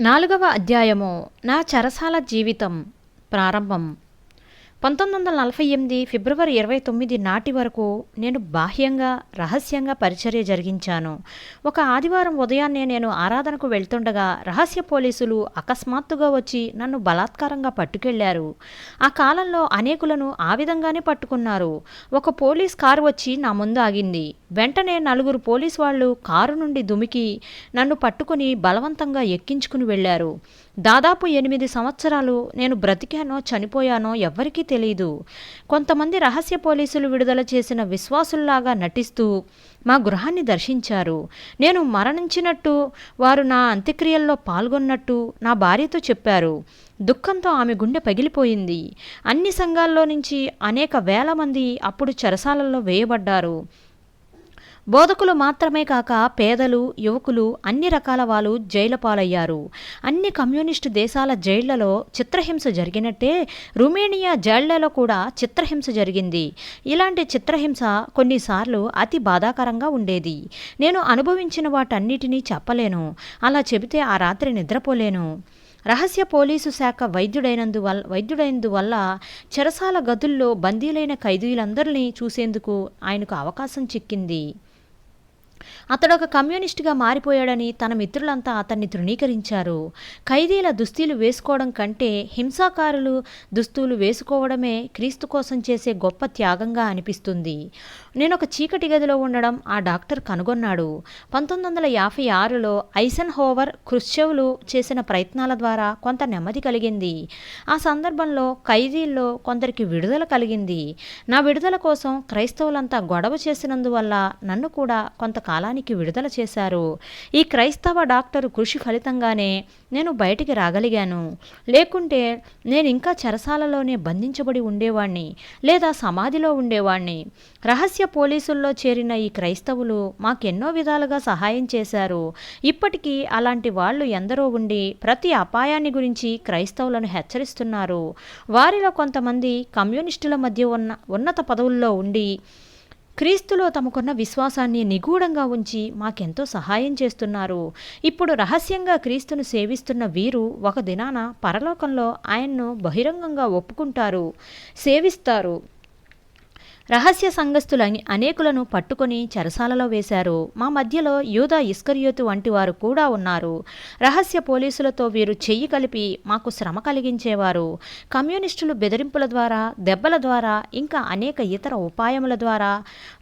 నాలుగవ అధ్యాయము నా చెరసాల జీవితం ప్రారంభం. పంతొమ్మిది వందల నలభై ఎనిమిది ఫిబ్రవరి ఇరవై తొమ్మిది నాటి వరకు నేను బాహ్యంగా రహస్యంగా పరిచర్య జరిగించాను. ఒక ఆదివారం ఉదయాన్నే నేను ఆరాధనకు వెళ్తుండగా రహస్య పోలీసులు అకస్మాత్తుగా వచ్చి నన్ను బలాత్కారంగా పట్టుకెళ్ళారు. ఆ కాలంలో అనేకులను ఆ విధంగానే పట్టుకున్నారు. ఒక పోలీస్ కారు వచ్చి నా ముందు ఆగింది. వెంటనే నలుగురు పోలీస్ వాళ్ళు కారు నుండి దుమికి నన్ను పట్టుకుని బలవంతంగా ఎక్కించుకుని వెళ్ళారు. దాదాపు ఎనిమిది సంవత్సరాలు నేను బ్రతికానో చనిపోయానో ఎవ్వరికీ తెలియదు కొంతమంది రహస్య పోలీసులు విడుదల చేసిన విశ్వాసుల్లాగా నటిస్తూ మా గృహాన్ని దర్శించారు. నేను మరణించినట్టు వారు నా అంత్యక్రియల్లో పాల్గొన్నట్టు నా భార్యతో చెప్పారు. దుఃఖంతో ఆమె గుండె పగిలిపోయింది. అన్ని సంఘాల్లో నుంచి అనేక వేల మంది అప్పుడు చెరసాలలో వేయబడ్డారు. బోధకులు మాత్రమే కాక పేదలు యువకులు అన్ని రకాల వాళ్ళు జైలు పాలయ్యారు. అన్ని కమ్యూనిస్టు దేశాల జైళ్ళలో చిత్రహింస జరిగినట్టే రుమేనియా జైళ్ళలో కూడా చిత్రహింస జరిగింది. ఇలాంటి చిత్రహింస కొన్నిసార్లు అతి బాధాకరంగా ఉండేది. నేను అనుభవించిన వాటన్నిటినీ చెప్పలేను. అలా చెబితే ఆ రాత్రి నిద్రపోలేను. రహస్య పోలీసు శాఖ వైద్యుడైనందువల్ల వైద్యుడైనందువల్ల చెరసాల గదుల్లో బందీలైన ఖైదీలందరినీ చూసేందుకు ఆయనకు అవకాశం చిక్కింది. అతడు ఒక కమ్యూనిస్టుగా మారిపోయాడని తన మిత్రులంతా అతన్ని తృణీకరించారు. ఖైదీల దుస్తులు వేసుకోవడం కంటే హింసాకారులు దుస్తులు వేసుకోవడమే క్రీస్తు కోసం చేసే గొప్ప త్యాగంగా అనిపిస్తుంది. నేను ఒక చీకటి గదిలో ఉండడం ఆ డాక్టర్ కనుగొన్నాడు. పంతొమ్మిది వందల యాభై ఆరులో ఐసన్ హోవర్ క్రుశ్చెవ్లు చేసిన ప్రయత్నాల ద్వారా కొంత నెమ్మది కలిగింది. ఆ సందర్భంలో ఖైదీల్లో కొందరికి విడుదల కలిగింది. నా విడుదల కోసం క్రైస్తవులంతా గొడవ చేసినందువల్ల నన్ను కూడా కొంత కాలానికి విడుదల చేశారు. ఈ క్రైస్తవ డాక్టరు కృషి ఫలితంగానే నేను బయటికి రాగలిగాను. లేకుంటే నేను ఇంకా చెరసాలలోనే బంధించబడి ఉండేవాణ్ణి లేదా సమాధిలో ఉండేవాణ్ణి. రహస్య పోలీసుల్లో చేరిన ఈ క్రైస్తవులు మాకెన్నో విధాలుగా సహాయం చేశారు. ఇప్పటికీ అలాంటి వాళ్ళు ఎందరో ఉండి ప్రతి అపాయాన్ని గురించి క్రైస్తవులను హెచ్చరిస్తున్నారు. వారిలో కొంతమంది కమ్యూనిస్టుల మధ్య ఉన్న ఉన్నత పదవుల్లో ఉండి క్రీస్తులో తమకున్న విశ్వాసాన్ని నిగూఢంగా ఉంచి మాకెంతో సహాయం చేస్తున్నారు. ఇప్పుడు రహస్యంగా క్రీస్తును సేవిస్తున్న వీరు ఒక దినాన పరలోకంలో ఆయన్ను బహిరంగంగా ఒప్పుకుంటారు సేవిస్తారు. రహస్య సంఘస్థులని అనేకులను పట్టుకొని చెరసాలలో వేశారు. మా మధ్యలో యూదా ఇస్కరియోతు వంటి వారు కూడా ఉన్నారు. రహస్య పోలీసులతో వీరు చెయ్యి కలిపి మాకు శ్రమ కలిగించేవారు. కమ్యూనిస్టులు బెదిరింపుల ద్వారా దెబ్బల ద్వారా ఇంకా అనేక ఇతర ఉపాయముల ద్వారా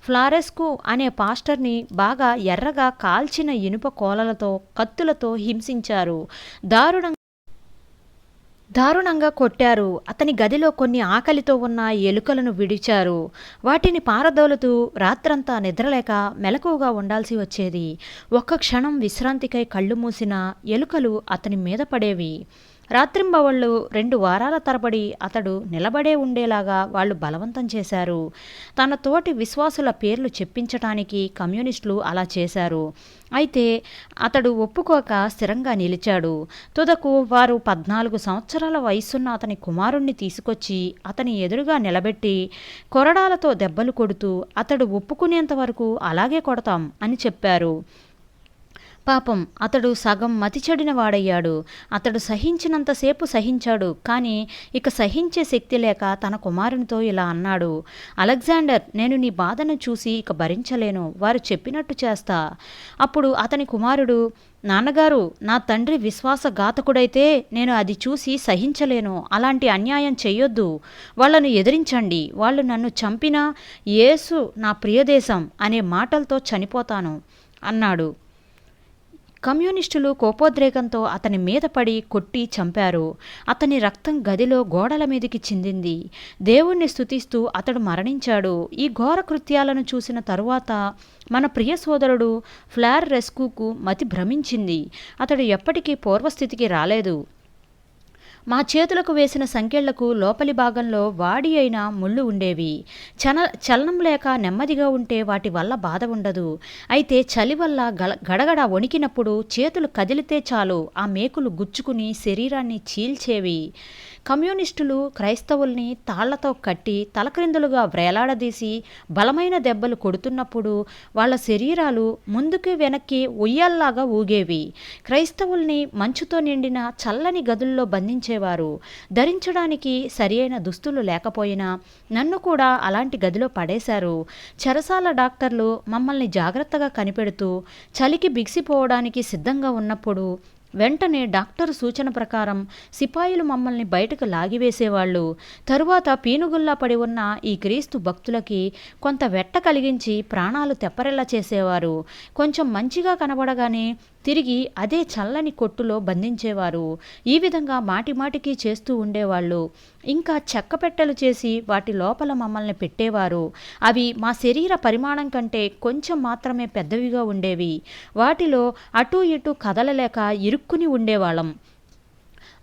ఫ్లారెస్కు అనే పాస్టర్ని బాగా ఎర్రగా కాల్చిన ఇనుప కోలలతో కత్తులతో హింసించారు. దారుణంగా దారుణంగా కొట్టారు. అతని గదిలో కొన్ని ఆకలితో ఉన్న ఎలుకలను విడిచారు. వాటిని పారదోలుతూ రాత్రంతా నిద్రలేక మెలకువగా ఉండాల్సి వచ్చేది. ఒక్క క్షణం విశ్రాంతికై కళ్ళు మూసిన ఎలుకలు అతని మీద పడేవి. రాత్రింబవళ్ళు రెండు వారాల తరబడి అతడు నిలబడే ఉండేలాగా వాళ్ళు బలవంతం చేశారు. తన తోటి విశ్వాసుల పేర్లు చెప్పించటానికి కమ్యూనిస్టులు అలా చేశారు. అయితే అతడు ఒప్పుకోక స్థిరంగా నిలిచాడు. తుదకు వారు పద్నాలుగు సంవత్సరాల వయసున్న అతని కుమారుణ్ణి తీసుకొచ్చి అతని ఎదురుగా నిలబెట్టి కొరడాలతో దెబ్బలు కొడుతూ అతడు ఒప్పుకునేంత వరకు అలాగే కొడతాం అని చెప్పారు. పాపం అతడు సగం మతిచెడిన వాడయ్యాడు. అతడు సహించినంతసేపు సహించాడు కానీ ఇక సహించే శక్తి లేక తన కుమారునితో ఇలా అన్నాడు. అలెగ్జాండర్ నేను నీ బాధను చూసి ఇక భరించలేను వారు చెప్పినట్టు చేస్తా. అప్పుడు అతని కుమారుడు నాన్నగారు నా తండ్రి విశ్వాసఘాతకుడైతే నేను అది చూసి సహించలేను అలాంటి అన్యాయం చెయ్యొద్దు. వాళ్ళను ఎదిరించండి వాళ్ళు నన్ను చంపినా యేసు నా ప్రియదేశం అనే మాటలతో చనిపోతాను అన్నాడు. కమ్యూనిస్టులు కోపోద్రేకంతో అతని మీద పడి కొట్టి చంపారు. అతని రక్తం గదిలో గోడల మీదకి చిందింది. దేవుణ్ణి స్తుతిస్తూ అతడు మరణించాడు. ఈ ఘోర కృత్యాలను చూసిన తరువాత మన ప్రియ సోదరుడు ఫ్లార్ రెస్కూకు మతి భ్రమించింది. అతడు ఎప్పటికీ పూర్వస్థితికి రాలేదు. మా చేతులకు వేసిన సంఖ్యళ్ళకు లోపలి భాగంలో వాడి అయిన ముళ్ళు ఉండేవి. చన చలనం లేక నెమ్మదిగా ఉంటే వాటి వల్ల బాధ ఉండదు. అయితే చలి వల్ల గల గడగడ వణికినప్పుడు చేతులు కదిలితే చాలు ఆ మేకులు గుచ్చుకుని శరీరాన్ని చీల్చేవి. కమ్యూనిస్టులు క్రైస్తవుల్ని తాళ్ళతో కట్టి తలక్రిందులుగా వ్రేలాడదీసి బలమైన దెబ్బలు కొడుతున్నప్పుడు వాళ్ళ శరీరాలు ముందుకు వెనక్కి ఉయ్యాల్లాగా ఊగేవి. క్రైస్తవుల్ని మంచుతో నిండిన చల్లని గదుల్లో బంధించేవారు. ధరించడానికి సరియైన దుస్తులు లేకపోయినా నన్ను కూడా అలాంటి గదిలో పడేశారు. చెరసాల డాక్టర్లు మమ్మల్ని జాగ్రత్తగా కనిపెడుతూ చలికి బిగిసిపోవడానికి సిద్ధంగా ఉన్నప్పుడు వెంటనే డాక్టర్ సూచన ప్రకారం సిపాయిలు మమ్మల్ని బయటకు లాగివేసేవాళ్ళు. తరువాత పీనుగుల్లా పడి ఉన్న ఈ క్రీస్తు భక్తులకి కొంత వెట్ట కలిగించి ప్రాణాలు తెప్పరెల్లా చేసేవారు. కొంచెం మంచిగా కనబడగానే తిరిగి అదే చల్లని కొట్టులో బంధించేవారు. ఈ విధంగా మాటిమాటికి చేస్తూ ఉండేవాళ్ళు. ఇంకా చెక్క పెట్టెలు చేసి వాటి లోపల మమ్మల్ని పెట్టేవారు. అవి మా శరీర పరిమాణం కంటే కొంచెం మాత్రమే పెద్దవిగా ఉండేవి. వాటిలో అటూ ఇటూ కదలలేక ఇరుక్కుని ఉండేవాళ్ళం.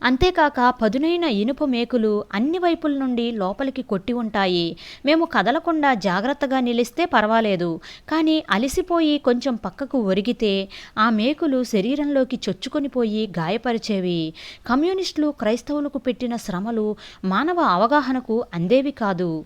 అంతేకాక పదునైన ఇనుప మేకులు అన్ని వైపుల నుండి లోపలికి కొట్టి ఉంటాయి. మేము కదలకుండా జాగ్రత్తగా నిలిస్తే పర్వాలేదు. కానీ అలసిపోయి కొంచెం పక్కకు ఒరిగితే ఆ మేకులు శరీరంలోకి చొచ్చుకొని పోయి గాయపరిచేవి. కమ్యూనిస్టులు క్రైస్తవులకు పెట్టిన శ్రమలు మానవ అవగాహనకు అందేవి కాదు.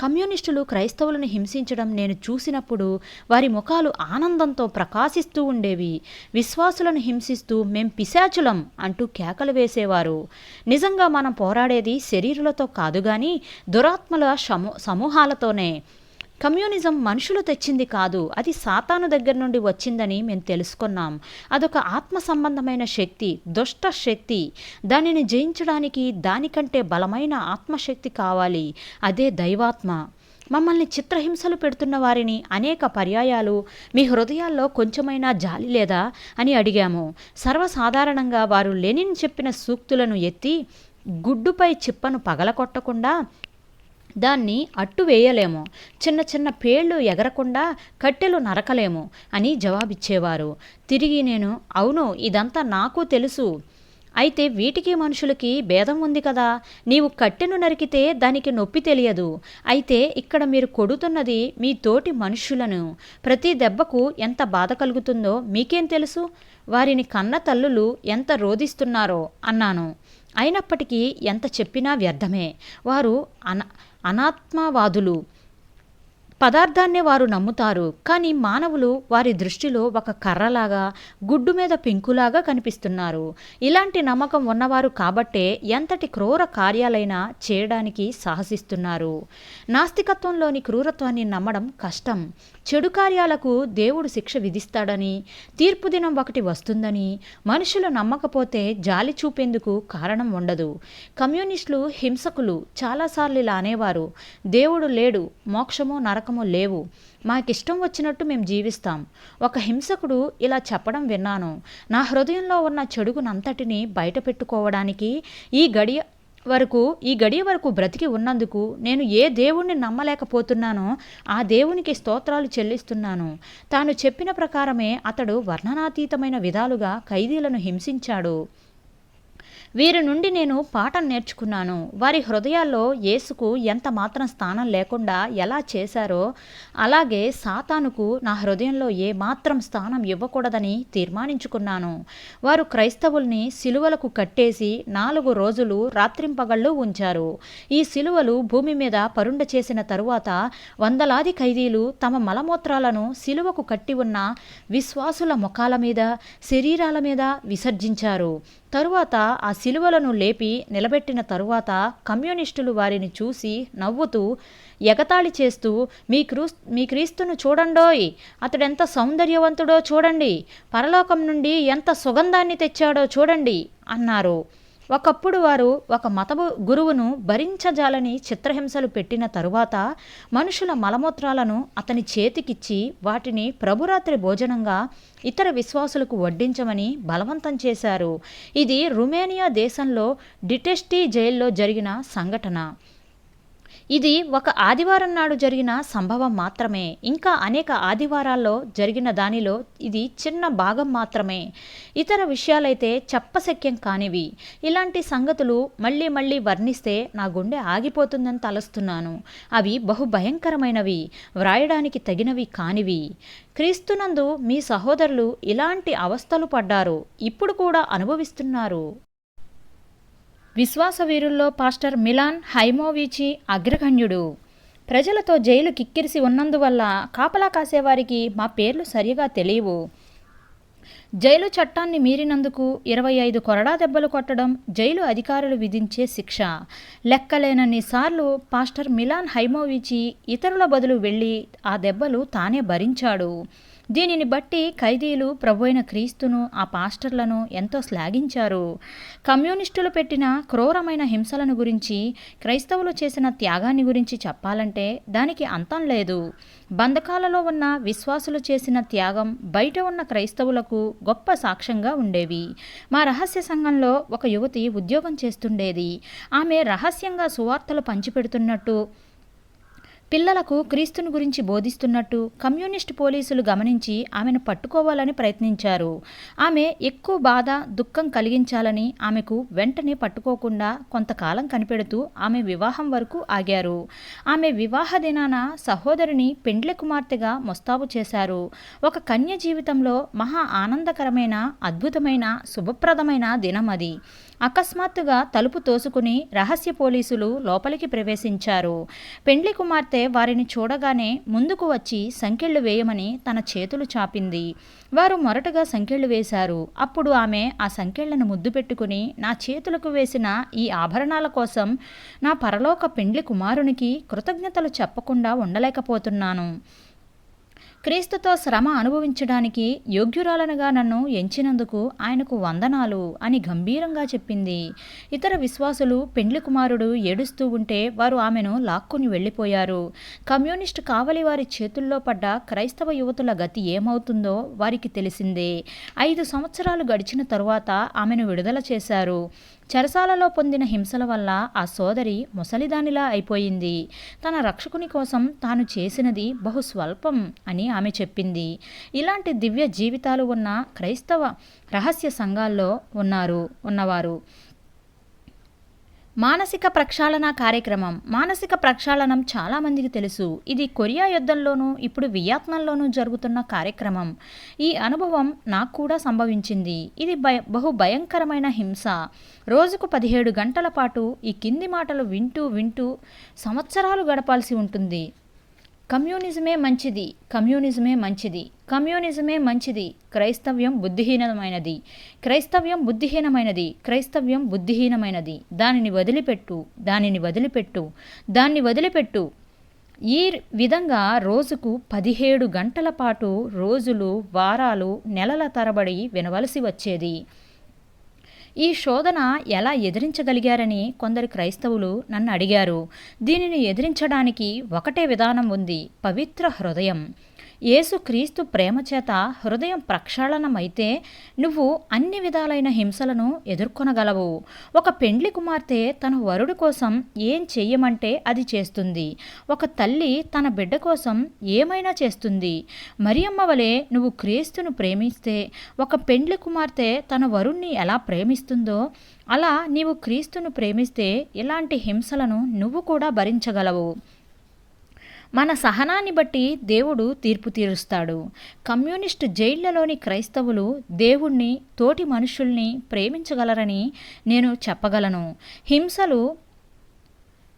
కమ్యూనిస్టులు క్రైస్తవులను హింసించడం నేను చూసినప్పుడు వారి ముఖాలు ఆనందంతో ప్రకాశిస్తూ ఉండేవి. విశ్వాసులను హింసిస్తూ మేం పిశాచులం అంటూ కేకలు వేసేవారు. నిజంగా మనం పోరాడేది శరీరులతో కాదు కానీ దురాత్మల సమూ సమూహాలతోనే. కమ్యూనిజం మనుషులు తెచ్చింది కాదు అది సాతాను దగ్గర నుండి వచ్చిందని మేము తెలుసుకున్నాం. అదొక ఆత్మ సంబంధమైన శక్తి దుష్ట శక్తి. దానిని జయించడానికి దానికంటే బలమైన ఆత్మశక్తి కావాలి. అదే దైవాత్మ. మమ్మల్ని చిత్రహింసలు పెడుతున్న వారిని అనేక పర్యాయాలు మీ హృదయాల్లో కొంచెమైనా జాలి లేదా? అని అడిగాము. సర్వసాధారణంగా వారు లెనిన్ చెప్పిన సూక్తులను ఎత్తి గుడ్డుపై చిప్పను పగలకొట్టకుండా దాన్ని అట్టు వేయలేము. చిన్న చిన్న పేళ్ళు ఎగరకుండా కట్టెలు నరకలేము అని జవాబిచ్చేవారు. తిరిగి నేను అవును ఇదంతా నాకు తెలుసు. అయితే వీటికి మనుషులకి భేదం ఉంది కదా. నీవు కట్టెను నరికితే దానికి నొప్పి తెలియదు. అయితే ఇక్కడ మీరు కొడుతున్నది మీ తోటి మనుషులను. ప్రతి దెబ్బకు ఎంత బాధ కలుగుతుందో మీకేం తెలుసు? వారిని కన్న తల్లులు ఎంత రోధిస్తున్నారో అన్నాను. అయినప్పటికీ ఎంత చెప్పినా వ్యర్థమే. వారు అన అనాత్మవాదులు. పదార్థాన్నే వారు నమ్ముతారు కానీ మానవులు వారి దృష్టిలో ఒక కర్రలాగా గుడ్డు మీద పెంకులాగా కనిపిస్తున్నారు. ఇలాంటి నమ్మకం ఉన్నవారు కాబట్టే ఎంతటి క్రూర కార్యాలైనా చేయడానికి సాహసిస్తున్నారు. నాస్తికత్వంలోని క్రూరత్వాన్ని నమ్మడం కష్టం. చెడు కార్యాలకు దేవుడు శిక్ష విధిస్తాడని తీర్పు దినం ఒకటి వస్తుందని మనుషులు నమ్మకపోతే జాలి చూపేందుకు కారణం ఉండదు. కమ్యూనిస్టులు హింసకులు చాలాసార్లు ఇలా అనేవారు దేవుడు లేడు మోక్షము నమ్మకము లేవు. మాకిష్టం వచ్చినట్టు మేము జీవిస్తాం. ఒక హింసకుడు ఇలా చెప్పడం విన్నాను. నా హృదయంలో ఉన్న చెడుగునంతటిని బయట పెట్టుకోవడానికి ఈ గడియ వరకు ఈ గడియ వరకు బ్రతికి ఉన్నందుకు నేను ఏ దేవుణ్ణి నమ్మలేకపోతున్నానో ఆ దేవునికి స్తోత్రాలు చెల్లిస్తున్నాను. తాను చెప్పిన ప్రకారమే అతడు వర్ణనాతీతమైన విధాలుగా ఖైదీలను హింసించాడు. వీరి నుండి నేను పాఠం నేర్చుకున్నాను. వారి హృదయాల్లో యేసుకు ఎంత మాత్రం స్థానం లేకుండా ఎలా చేశారో అలాగే సాతానుకు నా హృదయంలో ఏ మాత్రం స్థానం ఇవ్వకూడదని తీర్మానించుకున్నాను. వారు క్రైస్తవుల్ని సిలువలకు కట్టేసి నాలుగు రోజులు రాత్రింపగళ్ళు ఉంచారు. ఈ సిలువలు భూమి మీద పరుండ చేసిన తరువాత వందలాది ఖైదీలు తమ మలమూత్రాలను సిలువకు కట్టి ఉన్న విశ్వాసుల ముఖాల మీద శరీరాల మీద విసర్జించారు. తరువాత ఆ సిలువలను లేపి నిలబెట్టిన తరువాత కమ్యూనిస్టులు వారిని చూసి నవ్వుతూ ఎగతాళి చేస్తూ మీ క్రూ మీ క్రీస్తును చూడండోయ్! అతడెంత సౌందర్యవంతుడో చూడండి! పరలోకం నుండి ఎంత సుగంధాన్ని తెచ్చాడో చూడండి! అన్నారు. ఒకప్పుడు వారు ఒక మత గురువును భరించజాలని చిత్రహింసలు పెట్టిన తరువాత మనుషుల మలమూత్రాలను అతని చేతికిచ్చి వాటిని ప్రభురాత్రి భోజనంగా ఇతర విశ్వాసులకు వడ్డించమని బలవంతం చేశారు. ఇది రుమేనియా దేశంలో డిటెస్టీ జైల్లో జరిగిన సంఘటన. ఇది ఒక ఆదివారం నాడు జరిగిన సంభవం మాత్రమే. ఇంకా అనేక ఆదివారాల్లో జరిగిన దానిలో ఇది చిన్న భాగం మాత్రమే. ఇతర విషయాలైతే చెప్పశక్యం కానివి. ఇలాంటి సంగతులు మళ్ళీ మళ్ళీ వర్ణిస్తే నా గుండె ఆగిపోతుందని తలస్తున్నాను. అవి బహు భయంకరమైనవి వ్రాయడానికి తగినవి కానివి. క్రీస్తునందు మీ సహోదరులు ఇలాంటి అవస్థలు పడ్డారు. ఇప్పుడు కూడా అనుభవిస్తున్నారు. విశ్వాసవీరుల్లో పాస్టర్ మిలాన్ హైమోవిచి అగ్రగణ్యుడు. ప్రజలతో జైలు కిక్కిరిసి ఉన్నందువల్ల కాపలా కాసేవారికి మా పేర్లు సరిగా తెలియవు. జైలు చట్టాన్ని మీరినందుకు ఇరవై ఐదు కొరడా దెబ్బలు కొట్టడం జైలు అధికారులు విధించే శిక్ష. లెక్కలేనన్ని సార్లు పాస్టర్ మిలాన్ హైమోవిచి ఇతరుల బదులు వెళ్ళి ఆ దెబ్బలు తానే భరించాడు. దీనిని బట్టి ఖైదీలు ప్రభువైన క్రీస్తును ఆ పాస్టర్లను ఎంతో శ్లాఘించారు. కమ్యూనిస్టులు పెట్టిన క్రూరమైన హింసలను గురించి క్రైస్తవులు చేసిన త్యాగాన్ని గురించి చెప్పాలంటే దానికి అంతం లేదు. బంధకాలలో ఉన్న విశ్వాసులు చేసిన త్యాగం బయట ఉన్న క్రైస్తవులకు గొప్ప సాక్ష్యంగా ఉండేవి. మా రహస్య సంఘంలో ఒక యువతి ఉద్యోగం చేస్తుండేది. ఆమె రహస్యంగా సువార్తలు పంచిపెడుతున్నట్టు పిల్లలకు క్రీస్తుని గురించి బోధిస్తున్నట్టు కమ్యూనిస్ట్ పోలీసులు గమనించి ఆమెను పట్టుకోవాలని ప్రయత్నించారు. ఆమె ఎక్కువ బాధ దుఃఖం కలిగించాలని ఆమెకు వెంటనే పట్టుకోకుండా కొంతకాలం కనిపెడుతూ ఆమె వివాహం వరకు ఆగారు. ఆమె వివాహ దినాన సహోదరిని పెండ్లి కుమార్తెగా మొస్తాబు చేశారు. ఒక కన్య జీవితంలో మహా ఆనందకరమైన అద్భుతమైన శుభప్రదమైన దినం అది అకస్మాత్తుగా తలుపు తోసుకుని రహస్య పోలీసులు లోపలికి ప్రవేశించారు. పెండ్లి కుమార్తె వారిని చూడగానే ముందుకు వచ్చి సంకెళ్ళు వేయమని తన చేతులు చాపింది. వారు మొరటగా సంకెళ్ళు వేశారు. అప్పుడు ఆమె ఆ సంకెళ్ళను ముద్దు పెట్టుకుని నా చేతులకు వేసిన ఈ ఆభరణాల కోసం నా పరలోక పెండ్లి కుమారునికి కృతజ్ఞతలు చెప్పకుండా ఉండలేకపోతున్నాను. క్రీస్తుతో శ్రమ అనుభవించడానికి యోగ్యురాలనుగా నన్ను ఎంచినందుకు ఆయనకు వందనాలు అని గంభీరంగా చెప్పింది. ఇతర విశ్వాసులు పెండ్లి కుమారుడు ఏడుస్తూ ఉంటే వారు ఆమెను లాక్కుని వెళ్ళిపోయారు. కమ్యూనిస్ట్ కావలి వారి చేతుల్లో పడ్డ క్రైస్తవ యువతుల గతి ఏమవుతుందో వారికి తెలిసిందే. ఐదు సంవత్సరాలు గడిచిన తరువాత ఆమెను విడుదల చేశారు. చెరసాలలో పొందిన హింసల వల్ల ఆ సోదరి ముసలిదానిలా అయిపోయింది. తన రక్షకుని కోసం తాను చేసినది బహు స్వల్పం అని ఆమె చెప్పింది. ఇలాంటి దివ్య జీవితాలు ఉన్న క్రైస్తవ రహస్య సంఘాల్లో ఉన్నారు ఉన్నవారు. మానసిక ప్రక్షాళన కార్యక్రమం. మానసిక ప్రక్షాళనం చాలామందికి తెలుసు. ఇది కొరియా యుద్ధంలోనూ ఇప్పుడు వియత్నంలోనూ జరుగుతున్న కార్యక్రమం. ఈ అనుభవం నాకు కూడా సంభవించింది. ఇది భయ బహు భయంకరమైన హింస. రోజుకు పదిహేడు గంటల పాటు ఈ కింది మాటలు వింటూ వింటూ సంవత్సరాలు గడపాల్సి ఉంటుంది. కమ్యూనిజమే మంచిది కమ్యూనిజమే మంచిది కమ్యూనిజమే మంచిది క్రైస్తవ్యం బుద్ధిహీనమైనది క్రైస్తవ్యం బుద్ధిహీనమైనది క్రైస్తవ్యం బుద్ధిహీనమైనది. దానిని వదిలిపెట్టు దానిని వదిలిపెట్టు దాన్ని వదిలిపెట్టు. ఈ విధంగా రోజుకు పదిహేడు గంటల పాటు రోజులు వారాలు నెలల తరబడి వినవలసి వచ్చేది. ఈ శోధన ఎలా ఎదిరించగలిగారని కొందరు క్రైస్తవులు నన్ను అడిగారు. దీనిని ఎదిరించడానికి ఒకటే విధానం ఉంది పవిత్ర హృదయం. యేసుక్రీస్తు క్రీస్తు ప్రేమ చేత హృదయం ప్రక్షాళనమైతే నువ్వు అన్ని విధాలైన హింసలను ఎదుర్కొనగలవు. ఒక పెండ్లి కుమార్తె తన వరుడు కోసం ఏం చెయ్యమంటే అది చేస్తుంది. ఒక తల్లి తన బిడ్డ కోసం ఏమైనా చేస్తుంది. మరియమ్మ వలె నువ్వు క్రీస్తును ప్రేమిస్తే ఒక పెండ్లి కుమార్తె తన వరుణ్ణి ఎలా ప్రేమిస్తుందో అలా నీవు క్రీస్తును ప్రేమిస్తే ఇలాంటి హింసలను నువ్వు కూడా భరించగలవు. మన సహనాన్ని బట్టి దేవుడు తీర్పు తీరుస్తాడు. కమ్యూనిస్ట్ జైళ్ళలోని క్రైస్తవులు దేవుణ్ణి తోటి మనుషుల్ని ప్రేమించగలరని నేను చెప్పగలను. హింసలు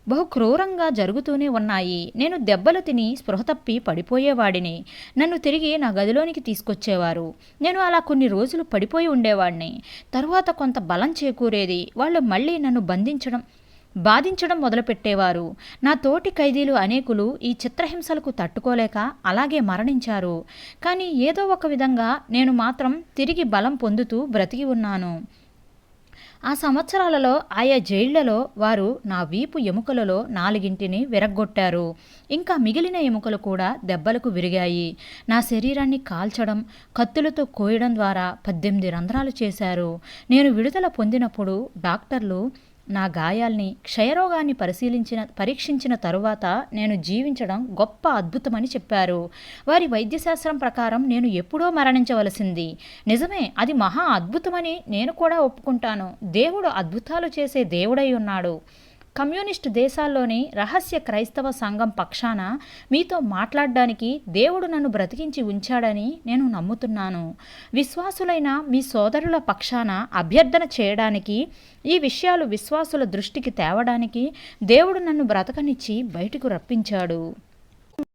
బహు క్రూరంగా జరుగుతూనే ఉన్నాయి. నేను దెబ్బలు తిని స్పృహ తప్పి పడిపోయేవాడిని. నన్ను తిరిగి నా గదిలోనికి తీసుకొచ్చేవారు. నేను అలా కొన్ని రోజులు పడిపోయి ఉండేవాడిని తరువాత కొంత బలం చేకూరేది. వాళ్ళు మళ్ళీ నన్ను బంధించడం బాధించడం మొదలుపెట్టేవారు. నా తోటి ఖైదీలు అనేకులు ఈ చిత్రహింసలకు తట్టుకోలేక అలాగే మరణించారు. కానీ ఏదో ఒక విధంగా నేను మాత్రం తిరిగి బలం పొందుతూ బ్రతికి ఉన్నాను. ఆ సంవత్సరాలలో ఆయా జైళ్ళలో వారు నా వీపు ఎముకలలో నాలుగింటిని విరగ్గొట్టారు. ఇంకా మిగిలిన ఎముకలు కూడా దెబ్బలకు విరిగాయి. నా శరీరాన్ని కాల్చడం కత్తులతో కోయడం ద్వారా పద్దెనిమిది రంధ్రాలు చేశారు. నేను విడుదల పొందినప్పుడు డాక్టర్లు నా గాయాల్ని క్షయరోగాన్ని పరిశీలించిన పరీక్షించిన తరువాత నేను జీవించడం గొప్ప అద్భుతమని చెప్పారు. వారి వైద్యశాస్త్రం ప్రకారం నేను ఎప్పుడో మరణించవలసింది. నిజమే అది మహా అద్భుతమని నేను కూడా ఒప్పుకుంటాను. దేవుడు అద్భుతాలు చేసే దేవుడై ఉన్నాడు. కమ్యూనిస్టు దేశాల్లోని రహస్య క్రైస్తవ సంఘం పక్షాన మీతో మాట్లాడడానికి దేవుడు నన్ను బ్రతికించి ఉంచాడని నేను నమ్ముతున్నాను. విశ్వాసులైన మీ సోదరుల పక్షాన అభ్యర్థన చేయడానికి ఈ విషయాలు విశ్వాసుల దృష్టికి తేవడానికి దేవుడు నన్ను బ్రతకనిచ్చి బయటకు రప్పించాడు.